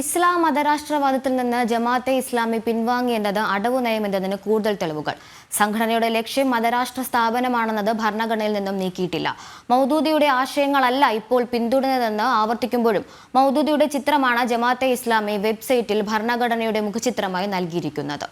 ഇസ്ലാം മതരാഷ്ട്രവാദത്തിൽ നിന്ന് ജമാഅത്തെ ഇസ്ലാമി പിൻവാങ്ങിയെന്നത് അടവു നയമെന്നതിന് കൂടുതൽ തെളിവുകൾ. സംഘടനയുടെ ലക്ഷ്യം മതരാഷ്ട്ര സ്ഥാപനമാണെന്നത് ഭരണഘടനയിൽ നിന്നും നീക്കിയിട്ടില്ല. മൗദൂദിയുടെ ആശയങ്ങളല്ല ഇപ്പോൾ പിന്തുടരുന്നതെന്ന് ആവർത്തിക്കുമ്പോഴും മൗദൂദിയുടെ ചിത്രമാണ് ജമാഅത്തെ ഇസ്ലാമി വെബ്സൈറ്റിൽ ഭരണഘടനയുടെ മുഖചിത്രമായി നൽകിയിരിക്കുന്നത്.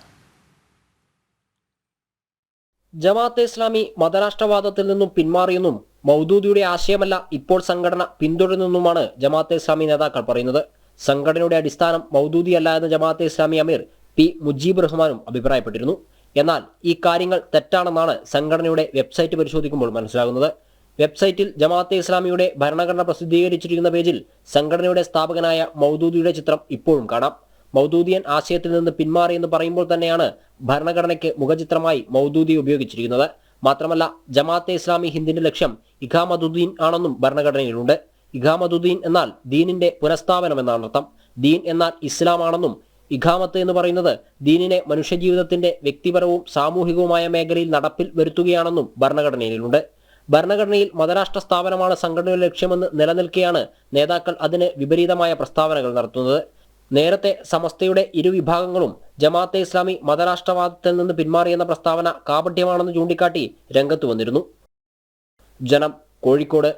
ജമാഅത്തെ ഇസ്ലാമി മതരാഷ്ട്രവാദത്തിൽ നിന്നും പിന്മാറിയെന്നും മൗദൂദിയുടെ ആശയമല്ല ഇപ്പോൾ സംഘടന പിന്തുടരുന്നെന്നുമാണ് ജമാഅത്തെ ഇസ്ലാമി നേതാക്കൾ പറയുന്നത്. സംഘടനയുടെ അടിസ്ഥാനം മൗദൂദിയല്ല എന്ന ജമാഅത്തെ ഇസ്ലാമി അമീർ പി മുജീബ് റഹ്മാനും അഭിപ്രായപ്പെട്ടിരുന്നു. എന്നാൽ ഈ കാര്യങ്ങൾ തെറ്റാണെന്നാണ് സംഘടനയുടെ വെബ്സൈറ്റ് പരിശോധിക്കുമ്പോൾ മനസ്സിലാകുന്നത്. വെബ്സൈറ്റിൽ ജമാഅത്തെ ഇസ്ലാമിയുടെ ഭരണഘടന പ്രസിദ്ധീകരിച്ചിരിക്കുന്ന പേജിൽ സംഘടനയുടെ സ്ഥാപകനായ മൗദൂദിയുടെ ചിത്രം ഇപ്പോഴും കാണാം. മൗദൂദിയൻ ആശയത്തിൽ നിന്ന് പിന്മാറിയെന്ന് പറയുമ്പോൾ തന്നെയാണ് ഭരണഘടനയ്ക്ക് മുഖചിത്രമായി മൗദൂദി ഉപയോഗിച്ചിരിക്കുന്നത്. മാത്രമല്ല ജമാഅത്തെ ഇസ്ലാമി ഹിന്ദിന്റെ ലക്ഷ്യം ഇഖാമദുദ്ദീൻ ആണെന്നും ഭരണഘടനയിലുണ്ട്. ഇഖാമദുദ്ദീൻ എന്നാൽ ദീനിന്റെ പുനഃസ്ഥാപനം എന്നാണ് അർത്ഥം ദീൻ എന്നാൽ ഇസ്ലാം ആണെന്നും ഇഖാമത്ത് എന്ന് പറയുന്നത് ദീനിനെ മനുഷ്യജീവിതത്തിന്റെ വ്യക്തിപരവും സാമൂഹികവുമായ മേഖലയിൽ നടപ്പിൽ വരുത്തുകയാണെന്നും ഭരണഘടനയിലുണ്ട്. ഭരണഘടനയിൽ മതരാഷ്ട്ര സ്ഥാപനമാണ് സംഘടനയുടെ ലക്ഷ്യമെന്ന് നിലനിൽക്കെയാണ് നേതാക്കൾ അതിന് വിപരീതമായ പ്രസ്താവനകൾ നടത്തുന്നത്. നേരത്തെ സമസ്തയുടെ ഇരുവിഭാഗങ്ങളും ജമാഅത്തെ ഇസ്ലാമി മതരാഷ്ട്രവാദത്തിൽ നിന്ന് പിന്മാറിയെന്ന പ്രസ്താവന കാപട്യമാണെന്ന് ചൂണ്ടിക്കാട്ടി രംഗത്ത് വന്നിരുന്നു. ജനം കോഴിക്കോട്